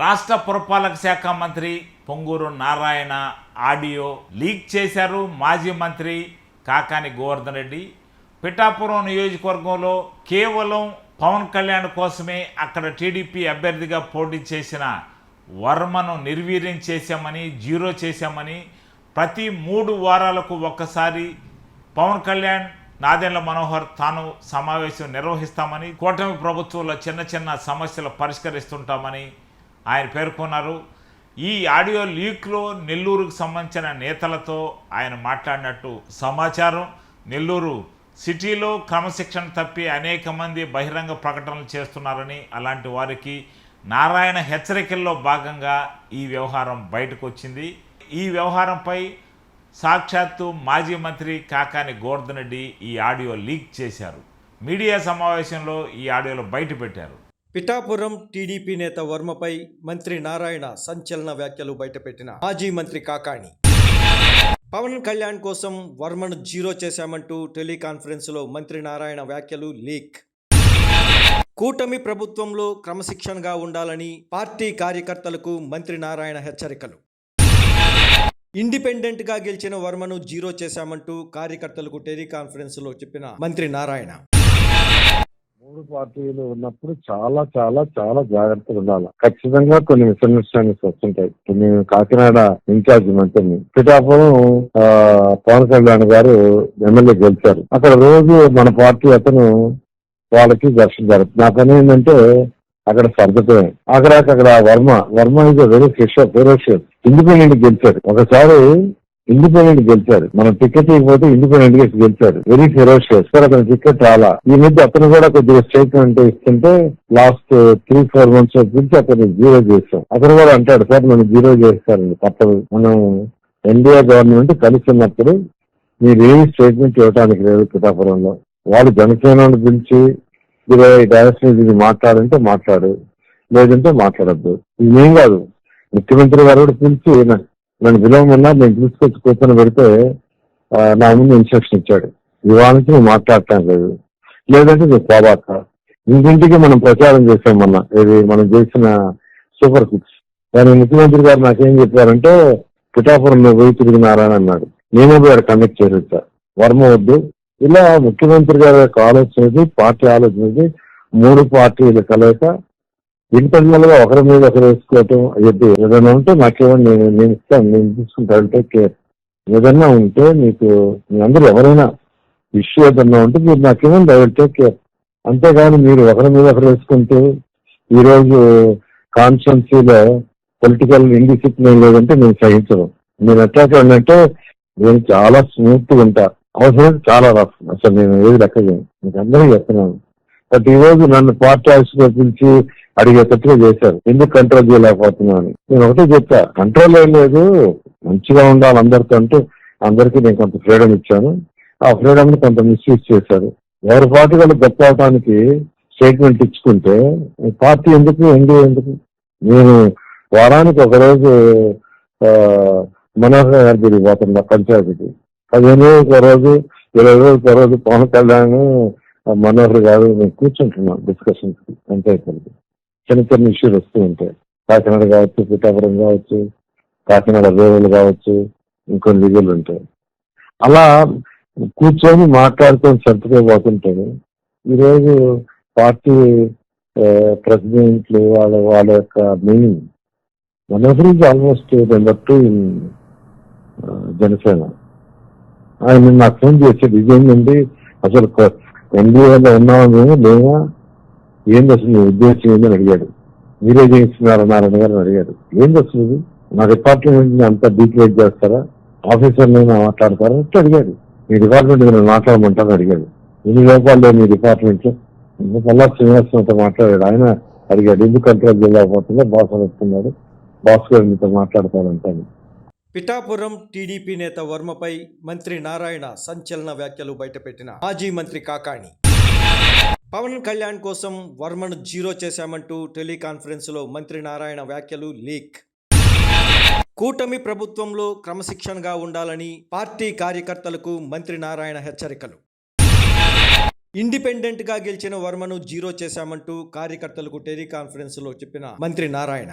రాష్ట్ర పురపాలక శాఖ మంత్రి పొంగూరు నారాయణ ఆడియో లీక్ చేశారు మాజీ మంత్రి కాకాని గోవర్ధన్ రెడ్డి. పిఠాపురం నియోజకవర్గంలో కేవలం పవన్ కళ్యాణ్ కోసమే అక్కడ టీడీపీ అభ్యర్థిగా పోటీ చేసిన వర్మను నిర్వీర్యం చేశామని జీరో చేశామని ప్రతి మూడు వారాలకు ఒక్కసారి పవన్ కళ్యాణ్ నాదెండ్ల మనోహర్ తాను సమావేశం నిర్వహిస్తామని కూటమి ప్రభుత్వంలో చిన్న చిన్న సమస్యలు పరిష్కరిస్తుంటామని ఆయన పేర్కొన్నారు. ఈ ఆడియో లీక్లో నెల్లూరుకు సంబంధించిన నేతలతో ఆయన మాట్లాడినట్టు సమాచారం. నెల్లూరు సిటీలో క్రమశిక్షణ తప్పి అనేక మంది బహిరంగ ప్రకటనలు చేస్తున్నారని అలాంటి వారికి నారాయణ హెచ్చరికల్లో భాగంగా ఈ వ్యవహారం బయటకు వచ్చింది ఈ వ్యవహారంపై సాక్షాత్తు మాజీ మంత్రి కాకాని గోవర్ధన్ రెడ్డి ఈ ఆడియో లీక్ చేశారు. మీడియా సమావేశంలో ఈ ఆడియోలో బయట పెట్టారు పిఠాపురం టీడీపీ నేత వర్మపై మంత్రి నారాయణ సంచలన వ్యాఖ్యలు బయటపెట్టిన మాజీ మంత్రి కాకాణి. పవన్ కళ్యాణ్ కోసం వర్మను జీరో చేశామంటూ టెలికాన్ఫరెన్స్లో మంత్రి నారాయణ వ్యాఖ్యలు లీక్. కూటమి ప్రభుత్వంలో క్రమశిక్షణగా ఉండాలని పార్టీ కార్యకర్తలకు మంత్రి నారాయణ హెచ్చరికలు. ఇండిపెండెంట్గా గెలిచిన వర్మను జీరో చేశామంటూ కార్యకర్తలకు టెలికాన్ఫరెన్స్లో చెప్పిన మంత్రి నారాయణ. మూడు పార్టీలు ఉన్నప్పుడు చాలా చాలా చాలా జాగ్రత్తగా ఉండాలి. ఖచ్చితంగా కొన్ని మిస్అండర్స్టాండింగ్స్ వస్తుంటాయి. కొన్ని నేను కాకినాడ ఇన్ఛార్జ్ మంత్రిని. పిఠాపురం ఆ, పవన్ కళ్యాణ్ గారు ఎమ్మెల్యే గెలిచారు. అక్కడ రోజు మన పార్టీ అతను వాళ్ళకి ఘర్షణ జరుగుతుంది నా పని ఏంటంటే అక్కడ సర్దుతమే అక్కడ అక్కడ Varma Varma is very ferocious independent గెలిచాడు. ఒకసారి ఇండిపెండెంట్ గెలిచారు. మనం టికెట్ ఇవ్వకపోతే ఇండిపెండెంట్గా గెలిచారు. వెరీ ఫెరోషియస్ సార్ అతను టికెట్ రాలా. ఈ మధ్య అతను కూడా కొద్దిగా స్టేట్మెంట్ ఇస్తుంటే లాస్ట్ త్రీ ఫోర్ మంత్స్ గురించి అతను జీరో చేస్తాం అతను కూడా అంటాడు సార్ మనం జీరో చేస్తారండి తప్పదు. మనం ఎన్డీఏ గవర్నమెంట్ కలిసి ఉన్నప్పుడు మీరు ఏమి స్టేట్మెంట్ ఇవ్వడానికి లేదు పిఠాపురంలో. వాళ్ళు జనసేన గురించి ఇరవై డైరెక్షన్ ఇది మాట్లాడంటే మాట్లాడు లేదంటే మాట్లాడద్దు. ఏం కాదు. ముఖ్యమంత్రి గారు కూడా పిలిచి నన్ను పిలవమన్నా నేను తీసుకొచ్చి కూర్చొని పెడితే నా ముందు ఇన్స్ట్రక్షన్ ఇచ్చాడు. ఇవాళ నుంచి నువ్వు మాట్లాడటం లేదు లేదంటే నువ్వు పోబాక. ఇంటింటికి మనం ప్రచారం చేసాం మొన్న. ఇది మనం చేసిన సూపర్ సిక్స్ కానీ ముఖ్యమంత్రి గారు నాకేం చెప్పారంటే పిఠాపురం మీద పోయి తిరిగినారని అన్నాడు. నేనే పోయి కండక్ట్ చేసేస్తా వర్మ వద్దు. ఇలా ముఖ్యమంత్రి గారి యొక్క ఆలోచన పార్టీ ఆలోచన మూడు పార్టీలు కలయిక ఇంటర్నల్గా ఒకరి మీద ఒకరు వేసుకోవటం ఇది ఏదైనా ఉంటే నాకేమో నేను నేను ఇస్తాను నేను తీసుకుంటాను టేక్ కేర్ ఏదన్నా ఉంటే మీకు మీ అందరూ ఎవరైనా ఇష్యూ ఏదన్నా ఉంటే మీరు నాకేమో ఐ టేక్ కేర్ అంతేగాని మీరు ఒకరి మీద ఒకరు వేసుకుంటూ ఈరోజు కాన్స్టిట్యున్సీలో పొలిటికల్ ఇండిసిప్లిన్ లేదంటే నేను సహించను. నేను ఎట్లా అంటే నేను చాలా స్మూత్గా ఉంటా. అవసరం చాలా రఫ్. అసలు నేను ఏది లెక్క చేయను మీకు అందరికీ చెప్తున్నాను. బట్ ఈ రోజు నన్ను పార్టీ ఆఫీస్లో పిలిచి అడిగేటట్టుగా చేశారు. ఎందుకు కంట్రోల్ చేయలేకపోతున్నాను అని నేను ఒకటే చెప్పా కంట్రోల్ ఏం లేదు. మంచిగా ఉండాలి అందరితో అంటే అందరికీ నేను కొంత ఫ్రీడమ్ ఇచ్చాను. ఆ ఫ్రీడమ్ని కొంత మిస్యూజ్ చేశారు. ఎవరి పార్టీ వాళ్ళు గొప్ప అవడానికి స్టేట్మెంట్ ఇచ్చుకుంటే పార్టీ ఎందుకు ఎందు ఎందుకు? నేను వారానికి ఒక రోజు మనోహర్ గారి దగ్గరికి పోతున్నా పంచాయతీకి. పదిహేను రోజులకు ఒక రోజు ఇరవై రోజులకు ఒక రోజు పవన్ కళ్యాణ్ మనోహర్ గారు మేము కూర్చుంటున్నాం డిస్కషన్స్ పంచాయతీలకి చిన్న చిన్న ఇష్యూలు వస్తూ ఉంటాయి. కాకినాడ కావచ్చు పిఠాపురం కావచ్చు కాకినాడ రేవులు కావచ్చు ఇంకొన్ని విధులు ఉంటాయి. అలా కూర్చొని మాట్లాడుకొని సర్దుకొని పోతుంటాను ఈరోజు పార్టీ ప్రెసిడెంట్లు వాళ్ళ వాళ్ళ యొక్క meaning Manohar is almost number two in Janasena. ఆయన నాకు ఫోన్ చేసాడు ఇదేంటండి అసలు ఎన్డీఏలో ఉన్నామని మేము ఏం దశలు అసలు ఉద్దేశం ఏందని అడిగాడు. మీరే చేయిస్తున్నారు నారాయణ గారు అడిగాడు ఏం దశలు ఇది నా డిపార్ట్మెంట్ అంతా డీక్లేట్ చేస్తారా? ఆఫీసర్లైనా మాట్లాడతారా? అంటే అడిగాడు. మీ డిపార్ట్మెంట్ నేను మాట్లాడమంటాను అడిగాడు. ఎన్ని లోపాలు మీ డిపార్ట్మెంట్లో? మళ్ళా శ్రీనివాసంతో మాట్లాడాడు. ఆయన అడిగాడు. ఎందుకు కంట్రోల్ చేయలేకపోతుందో బాస్ అడుగుతున్నాడు బాస్ గారు మీతో మాట్లాడతారంటాను పిఠాపురం టీడీపీ నేత వర్మపై మంత్రి నారాయణ సంచలన వ్యాఖ్యలు బయటపెట్టిన మాజీ మంత్రి కాకాణి. పవన్ కళ్యాణ్ కోసం వర్మను జీరో చేశామంటూ టెలికాన్ఫరెన్స్లో మంత్రి నారాయణ వ్యాఖ్యలు లీక్. కూటమి ప్రభుత్వంలో క్రమశిక్షణగా ఉండాలని పార్టీ కార్యకర్తలకు మంత్రి నారాయణ హెచ్చరికలు. ఇండిపెండెంట్గా గెలిచిన వర్మను జీరో చేశామంటూ కార్యకర్తలకు టెలికాన్ఫరెన్స్లో చెప్పిన మంత్రి నారాయణ.